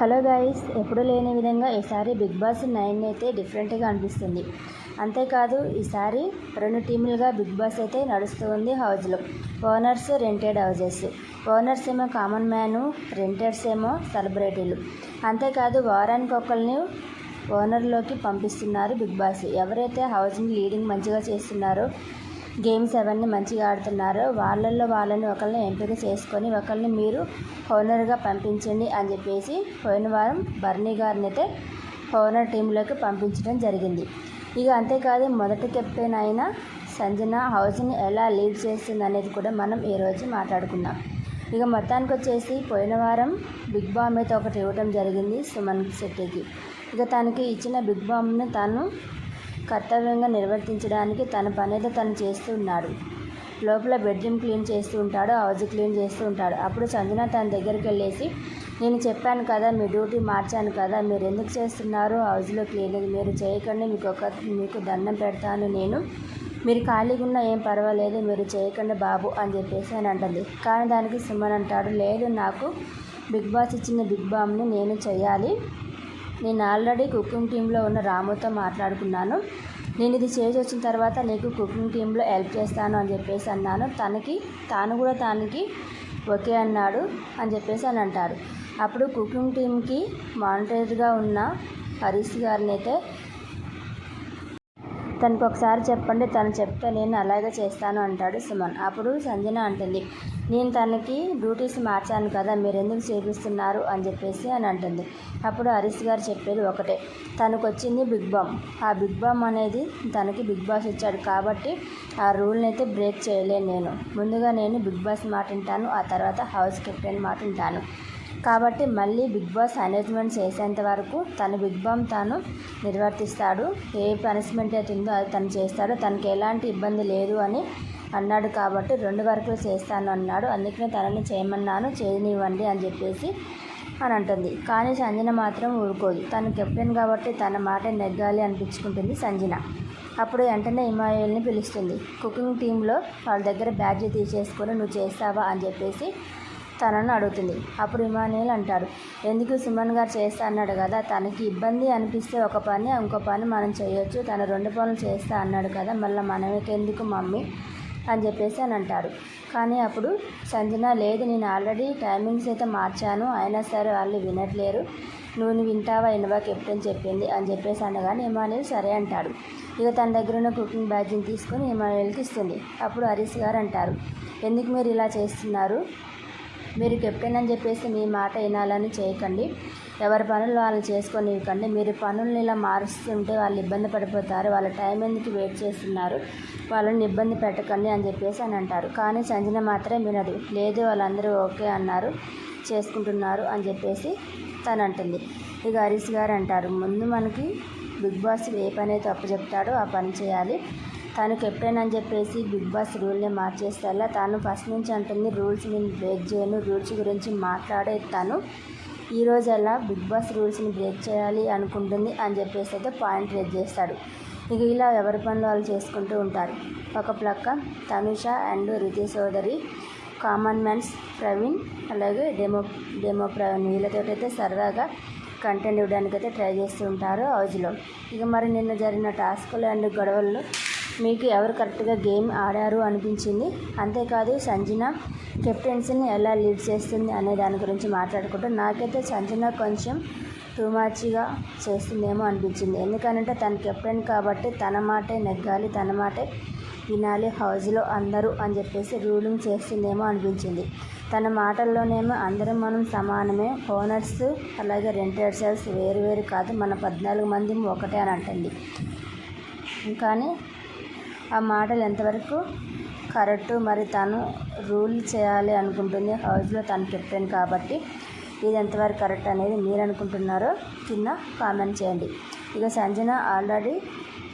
Hello guys ఎప్పుడు లేని విధంగా ఈసారి బిగ్ బాస్ నైన్ అయితే డిఫరెంట్గా అనిపిస్తుంది. అంతేకాదు ఈసారి రెండు టీములుగా బిగ్ బాస్ అయితే నడుస్తూ ఉంది హౌస్లో ఓనర్స్ రెంటెడ్ హౌజెస్. ఓనర్స్ ఏమో కామన్ మ్యాను రెంటెడ్స్ ఏమో సెలబ్రిటీలు. అంతేకాదు వారానికి ఒకరిని ఓనర్లోకి పంపిస్తున్నారు బిగ్ బాస్. ఎవరైతే హౌజ్ని లీడింగ్ మంచిగా చేస్తున్నారో గేమ్స్ అవన్నీ మంచిగా ఆడుతున్నారో వాళ్ళల్లో వాళ్ళని ఒకరిని ఎంపిక చేసుకొని ఒకరిని మీరు ఓనర్గా పంపించండి అని చెప్పేసి పోయిన వారం బర్నీ గారిని అయితే ఓనర్ టీంలోకి పంపించడం జరిగింది. ఇక అంతేకాదు మొదటి కెప్టెన్ అయిన సంజన హౌస్ని ఎలా లీడ్ చేస్తుంది అనేది కూడా మనం ఈరోజు మాట్లాడుకుందాం. ఇక మొత్తానికి వచ్చేసి పోయిన వారం బిగ్ బామ్ అయితే ఒకటి ఇవ్వడం జరిగింది సుమన్ శెట్టికి. ఇక తనకి ఇచ్చిన బిగ్ బామ్ని తాను కర్తవ్యంగా నిర్వర్తించడానికి తన పనేదో తను చేస్తూ ఉన్నాడు లోపల బెడ్రూమ్ క్లీన్ చేస్తూ ఉంటాడు హౌజ్ క్లీన్ చేస్తూ ఉంటాడు. అప్పుడు సంజన తన దగ్గరికి వెళ్ళేసి నేను చెప్పాను కదా మీ డ్యూటీ మార్చాను కదా మీరు ఎందుకు చేస్తున్నారు? హౌజ్లో క్లీనింగ్ మీరు చేయకండి మీకు ఒక మీకు దండం పెడతాను నేను. మీరు ఖాళీగా ఉన్నా ఏం పర్వాలేదు మీరు చేయకండి బాబు అని చెప్పేసి అని అంటుంది. కానీ దానికి సుమన్ అంటాడు లేదు నాకు బిగ్ బాస్ ఇచ్చిన బిగ్ బామ్ని నేను చేయాలి. నేను ఆల్రెడీ కుకింగ్ టీంలో ఉన్న రాముతో మాట్లాడుకున్నాను. నేను ఇది చేసి వచ్చిన తర్వాత నీకు కుకింగ్ టీంలో హెల్ప్ చేస్తాను అని చెప్పేసి అన్నాను. తనకి తాను కూడా తనకి ఓకే అన్నాడు అని చెప్పేసి అని అంటారు. అప్పుడు కుకింగ్ టీంకి మానిటర్గా ఉన్న హరీష్ గారిని అయితే తనకు ఒకసారి చెప్పండి తను చెప్తే నేను అలాగే చేస్తాను అంటాడు సుమన్. అప్పుడు సంజన అంటుంది నేను తనకి డ్యూటీస్ మార్చాను కదా మీరు ఎందుకు చేపిస్తున్నారు? అని చెప్పేసి అని అంటుంది. అప్పుడు హరీష్ గారు చెప్పేది ఒకటే తనకు వచ్చింది బిగ్ బామ్. ఆ బిగ్ బామ్ అనేది తనకి బిగ్ బాస్ ఇచ్చాడు కాబట్టి ఆ రూల్ని అయితే బ్రేక్ చేయలేను నేను. ముందుగా నేను బిగ్ బాస్ మాట వింటాను ఆ తర్వాత హౌస్ కెప్టెన్ మాట వింటాను. కాబట్టి మళ్ళీ బిగ్ బాస్ మేనేజ్మెంట్ చేసేంత వరకు తన బిగ్ బామ్ తాను నిర్వర్తిస్తాడు. ఏ పనిష్మెంట్ అయితే ఉందో అది తను చేస్తాడు. తనకి ఎలాంటి ఇబ్బంది లేదు అని అన్నాడు కాబట్టి రెండు వరకులు చేస్తాను అన్నాడు. అందుకనే తనని చేయమన్నాను. చేయనివ్వండి అని చెప్పేసి అని అంటుంది. కానీ సంజన మాత్రం ఊరుకోదు. తను కెప్టెన్ కాబట్టి తన మాట నెగ్గాలి అనిపించుకుంటుంది సంజన. అప్పుడు వెంటనే ఇమాయుల్ని పిలుస్తుంది. కుకింగ్ టీంలో వాళ్ళ దగ్గర బ్యాడ్జ్ తీసేసుకొని నువ్వు చేస్తావా? అని చెప్పేసి తనను అడుగుతుంది. అప్పుడు ఇమానుయల్ అంటాడు ఎందుకు సుమన్ గారు చేస్తా అన్నాడు కదా? తనకి ఇబ్బంది అనిపిస్తే ఒక పని ఇంకో పని మనం చేయొచ్చు. తను రెండు పనులు చేస్తా అన్నాడు కదా మళ్ళీ మనమేకెందుకు మమ్మీ? అని చెప్పేసి అని అంటాడు. కానీ అప్పుడు సంజన లేదు నేను ఆల్రెడీ టైమింగ్స్ అయితే మార్చాను. అయినా సరే వాళ్ళు వినట్లేరు. నువ్వు వింటావా వినవా కెప్టెన్ చెప్పింది అని చెప్పేసి అనగానే ఇమానుయల్ సరే అంటాడు. ఇక తన దగ్గర ఉన్న కుకింగ్ బ్యాగ్ని తీసుకొని ఇమానుయల్కి ఇస్తుంది. అప్పుడు హరీష్ గారు అంటారు ఎందుకు మీరు ఇలా చేస్తున్నారు? మీరు కెప్టెన్ అని చెప్పేసి మీ మాట వినాలని చేయకండి. ఎవరి పనులు వాళ్ళు చేసుకొని ఇవ్వకండి మీరు పనులను ఇలా మారుస్తుంటే వాళ్ళు ఇబ్బంది పడిపోతారు. వాళ్ళ టైం ఎందుకు వెయిట్ చేస్తున్నారు? వాళ్ళని ఇబ్బంది పెట్టకండి అని చెప్పేసి అని అంటారు. కానీ సంజన మాత్రం వినదు. లేదు వాళ్ళందరూ ఓకే అన్నారు చేసుకుంటున్నారు అని చెప్పేసి తను అంటుంది. ఇక హరీష్ గారు అంటారు ముందు మనకి బిగ్ బాస్ ఏ పని అయితే అప్పు చెప్తాడో ఆ పని చేయాలి. తను కెప్టెన్ అని చెప్పేసి బిగ్ బాస్ రూల్ని మార్చేస్తేలా తాను ఫస్ట్ నుంచి అంటుంది రూల్స్ నేను బ్రేక్ చేయను రూల్స్ గురించి మాట్లాడే తను. ఈరోజు అలా బిగ్ బాస్ రూల్స్ని బ్రేక్ చేయాలి అనుకుంటుంది అని చెప్పేసి అయితే పాయింట్ రేజ్ చేస్తాడు. ఇక ఇలా ఎవరి పనులు వాళ్ళు చేసుకుంటూ ఉంటారు. ఒక ప్లక్క తనుష అండ్ రితి సోదరి కామన్ మ్యాన్స్ ప్రవీణ్ అలాగే డెమో డెమో ప్రవీణ్ వీళ్ళతో అయితే సరదాగా కంటెంట్ ఇవ్వడానికి అయితే ట్రై చేస్తూ ఉంటారు హౌజ్లో. ఇక మరి నిన్న జరిగిన టాస్కులు అండ్ గొడవల్లో మీకు ఎవరు కరెక్ట్గా గేమ్ ఆడారు అనిపించింది? అంతేకాదు సంజన కెప్టెన్సీని ఎలా లీడ్ చేస్తుంది అనే దాని గురించి మాట్లాడుకుంటూ నాకైతే సంజన కొంచెం టూ మచ్గా చేస్తుందేమో అనిపించింది. ఎందుకంటే తన కెప్టెన్ కాబట్టి తన మాటే నెగ్గాలి తన మాటే వినాలి హౌస్లో అందరూ అని చెప్పేసి రూలింగ్ చేస్తుందేమో అనిపించింది. తన మాటల్లోనేమో అందరం మనం సమానమే ఓనర్స్ అలాగే రెంటెడ్ సెల్స్ వేరు వేరు కాదు మన పద్నాలుగు మంది ఒకటే అని అంటుంది. కానీ ఆ మాటలు ఎంతవరకు కరెక్ట్ మరి తను రూల్ చేయాలి అనుకుంటుంది. హౌస్లో తను కెప్టెన్ కాబట్టి ఇది ఎంతవరకు కరెక్ట్ అనేది మీరు అనుకుంటున్నారో కింద కామెంట్ చేయండి. ఇక సంజన ఆల్రెడీ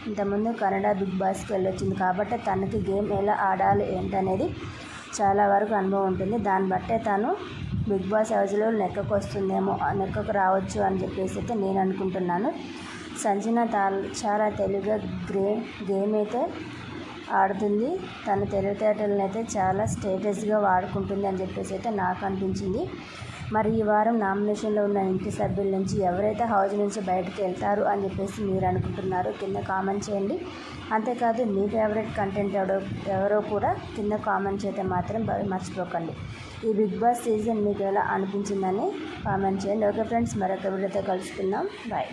ఇంతకుముందు కన్నడ బిగ్ బాస్కి వెళ్ళొచ్చింది కాబట్టి తనకి గేమ్ ఎలా ఆడాలి ఏంటనేది చాలా వరకు అనుభవం ఉంటుంది. దాన్ని బట్టే తను బిగ్ బాస్ హౌస్లో నెక్కకు వస్తుందేమో నెక్కకు రావచ్చు అని చెప్పేసి అయితే నేను అనుకుంటున్నాను. సంజన చాలా తెలివిగా గ్రే గేమ్ అయితే ఆడుతుంది. తన తెలివితేటలను అయితే చాలా స్టేటస్గా వాడుకుంటుంది అని చెప్పేసి అయితే నాకు అనిపించింది మరి ఈ వారం నామినేషన్లో ఉన్న ఇంటి సభ్యుల నుంచి ఎవరైతే హౌస్ నుంచి బయటకు వెళ్తారు అని చెప్పేసి మీరు అనుకుంటున్నారు కింద కామెంట్ చేయండి. అంతేకాదు మీ ఫేవరెట్ కంటెంట్ ఎవరో ఎవరో కూడా కింద కామెంట్ చేయడం మాత్రం మర్చిపోకండి. ఈ బిగ్ బాస్ సీజన్ మీకు ఎలా అనిపించిందని కామెంట్ చేయండి. ఓకే ఫ్రెండ్స్ మరొక వీడియోతో కలుసుకుందాం. బాయ్.